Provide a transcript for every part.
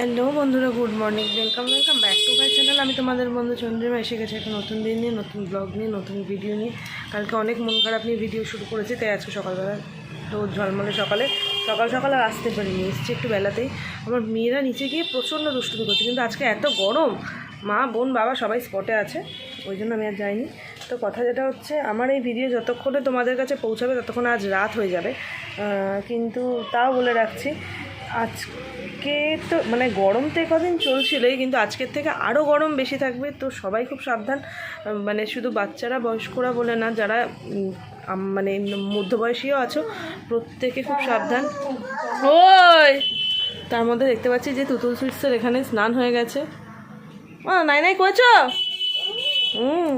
Hello বন্ধুরা, good morning. Welcome welcome back to my channel আমি তোমাদের বন্ধু চন্দ্রিমা, এসে গেছে একটা নতুন দিন নিয়ে, নতুন ব্লগ নিয়ে, নতুন ভিডিও নিয়ে। কালকে অনেক মন খারাপ নিয়ে ভিডিও শুরু করেছি, তাই আজকে সকালবেলা রোদ ঝলমলে সকালে। সকাল সকাল আসতে পারিনি, এসছি একটু বেলাতেই। আমার মেয়েরা নিচে গিয়ে প্রচণ্ড দুষ্টুমি করছে, কিন্তু আজকে এত গরম। মা, বোন, বাবা সবাই স্পটে আছে, ওই জন্য আমি আর যাইনি। তো কথা যেটা হচ্ছে, আমার এই ভিডিও যতক্ষণে তোমাদের কাছে পৌঁছাবে, ততক্ষণ আজ রাত হয়ে যাবে। কিন্তু তাও বলে রাখছি আজকে তো মানে গরম তো কদিন চলছিলই, কিন্তু আজকের থেকে আরও গরম বেশি থাকবে, তো সবাই খুব সাবধান। মানে শুধু বাচ্চারা, বয়স্করা বলে না, যারা মানে মধ্যবয়সীও আছো, প্রত্যেকে খুব সাবধান। ওই! তার মধ্যে দেখতে পাচ্ছি যে তুতুল সুইটসের এখানে স্নান হয়ে গেছে। ও নাই নাই করেছ? হুম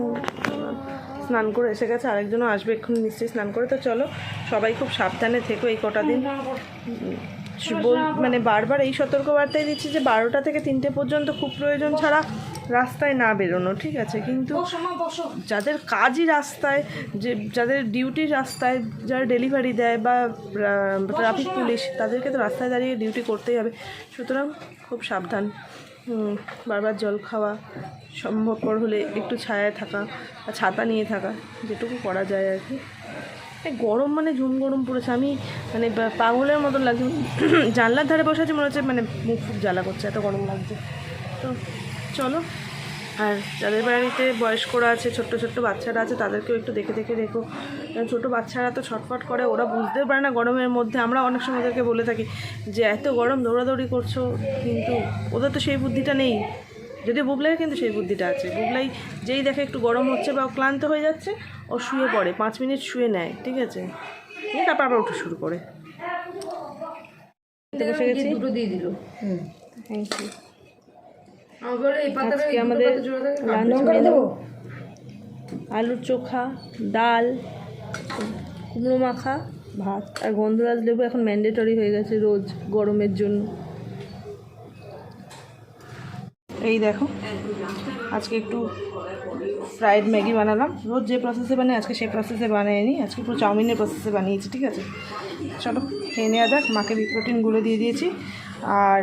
স্নান করে এসে গেছে, আরেকজনও আসবে, এক্ষুনি নিশ্চয়ই স্নান করে, তো চলো, সবাই খুব সাবধানে থেকো এই কটা দিন। মানে বারবার এই সতর্কবার্তাই দিচ্ছি যে বারোটা থেকে তিনটে পর্যন্ত খুব প্রয়োজন ছাড়া রাস্তায় না বেরোনো ঠিক আছে? কিন্তু যাদের কাজই রাস্তায় যে যাদের ডিউটি রাস্তায় যারা ডেলিভারি দেয় বা ট্রাফিক পুলিশ তাদেরকে তো রাস্তায় দাঁড়িয়ে ডিউটি করতেই হবে। সুতরাং খুব সাবধান। বারবার জল খাওয়া সম্ভবপর হলে একটু ছায়ায় থাকা বা ছাতা নিয়ে থাকা যেটুকু করা যায় আর কি। গরম মানে ঝুম গরম পড়েছে। আমি মানে পাগলের মতন লাগছে। জানলার ধারে বসে আছি, মনে হচ্ছে মানে মুখ খুব জ্বালা করছে, এত গরম লাগছে। তো চলো, আর যাদের বাড়িতে বয়স্করা আছে, ছোট্ট ছোট্ট বাচ্চারা আছে, তাদেরকেও একটু দেখে দেখে রেখো ছোটো বাচ্চারা তো ছটফট করে, ওরা বুঝতে পারে না গরমের মধ্যে। আমরা অনেক সময় ওদেরকে বলে থাকি যে, এত গরম দৌড়াদৌড়ি করছ, কিন্তু ওদের তো সেই বুদ্ধিটা নেই। যদি বুবলাই কিন্তু সেই বুদ্ধিটা আছে। বুবলাই যেই দেখে একটু গরম হচ্ছে বা ও ক্লান্ত হয়ে যাচ্ছে ও শুয়ে পড়ে পাঁচ মিনিট শুয়ে নেয় ঠিক আছে? নিয়ে তারপর আবার উঠে শুরু করে। দুটো দিয়ে দিল। থ্যাংক ইউ আজকে আমাদের আলুর চোখা ডাল কুমড়ো মাখা ভাত আর গন্ধরাজ লেবু এখন ম্যান্ডেটরি হয়ে গেছে রোজ গরমের জন্য এই দেখো, আজকে একটু ফ্রাইড ম্যাগি বানালাম। রোজ যে প্রসেসে বানাই, আজকে সেই প্রসেসে বানাইনি আজকে পুরো চাউমিনের প্রসেসে বানিয়েছি, ঠিক আছে? চলো, খেয়ে নেওয়া যাক। মাকে বি প্রোটিন গুলে দিয়ে দিয়েছি। আর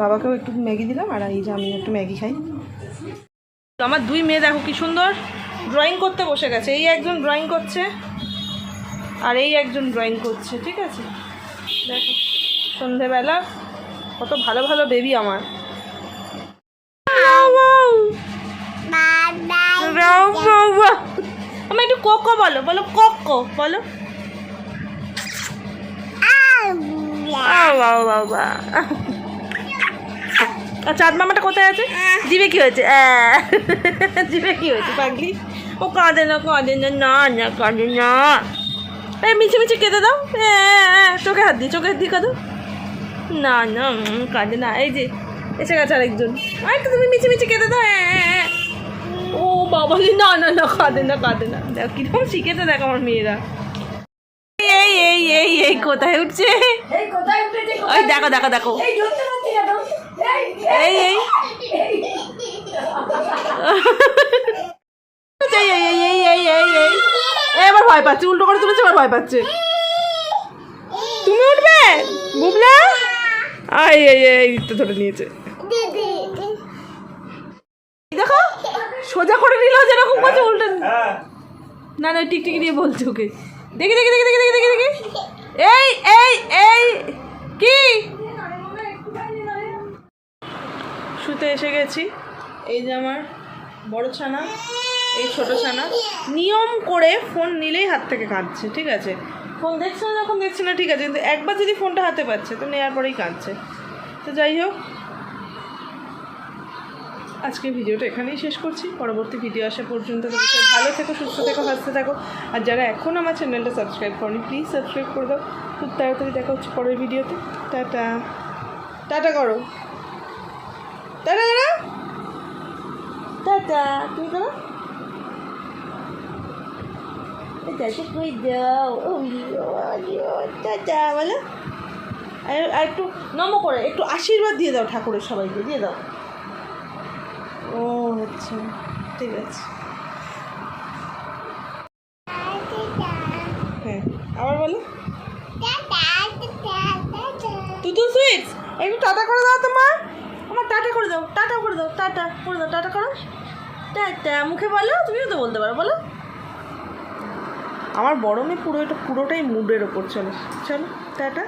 বাবাকেও একটু ম্যাগি দিলাম, আর এই যে আমি একটু ম্যাগি খাই। আমার দুই মেয়ে, দেখো কি সুন্দর। ড্রয়িং করতে বসে গেছে। এই একজন ড্রয়িং করছে, আর এই একজন ড্রয়িং করছে, ঠিক আছে? দেখো, সন্ধেবেলা। কত ভালো ভালো বেবি আমার। বলো বলো কোকো বলো। বাবা আর চাঁদ মামাটা কোথায় আছে? জিভে কি হয়েছে? জিভে কি হয়েছে পাগলি? ও কাঁদে না কাঁদে না না না কাঁদে না। এই মিছে মিছে কেঁদে দাও। চোখে হাত দিই চোখে হাত দিই কাঁদো। না না কাঁদে না। এই যে এসে গেছে আরেকজন। আরেকটু তুমি মিছে মিছে কেঁদে দাও। ও বাবা না না না কাঁদে না কাঁদে না দেখ কীরকম শিখেছে দেখ আমার মেয়েরা এই এই এই এই কোথায় উঠছে এই ওই দেখো দেখো দেখো এই এই এই এই এই এই এই এই এবার ভয় পাচ্ছে উল্টো করে তুলেছে এবার ভয় পাচ্ছে তুমি উঠবে বুবলা আই এই এই তো ধরে নিয়েছে দেখো সোজা করে নিল যেরকম করছে উল্টো না না ওই টিকটিকি দিয়ে বলছে ওকে। দেখি দেখি দেখি দেখি দেখি দেখি। দেখি এই এই এই কি? শুতে এসে গেছি। এই যে আমার বড় ছানা এই ছোট ছানা। নিয়ম করে ফোন নিলেই হাত থেকে কাঁদছে ঠিক আছে? ফোন দেখছে না যখন দেখছে না ঠিক আছে। কিন্তু একবার যদি ফোনটা হাতে পাচ্ছে তো নেওয়ার পরেই কাঁদছে। তো যাই হোক আজকে ভিডিওটা এখানেই শেষ করছি। পরবর্তী ভিডিও আসা পর্যন্ত ভালো থেকো, সুস্থ থেকো, হাসতে থাকো। আর যারা এখন আমার চ্যানেলটা সাবস্ক্রাইব করনি প্লিজ সাবস্ক্রাইব করে দাও। খুব তাড়াতাড়ি দেখা হচ্ছে পরের ভিডিওতে। টাটা। টাটা করো। টাটা করো। টাটা। তুমি করো। আর একটু নম করে, একটু আশীর্বাদ দিয়ে দাও ঠাকুরের সবাইকে, দিয়ে দাও। ও আচ্ছা ঠিক আছে। হ্যাঁ আবার বলো। তুতুল সুইটস একটু টাটা করে দাও তোমার। টাটা করে দাও, টাটা করে দাও, টাটা করে দাও, টাটা করো। টাটা মুখে বলো, তুমিও তো বলতে পারো, বলো। আমার বড় মেয়ে পুরো এটা, পুরোটাই মুডের ওপর, চলো চলো, টাটা।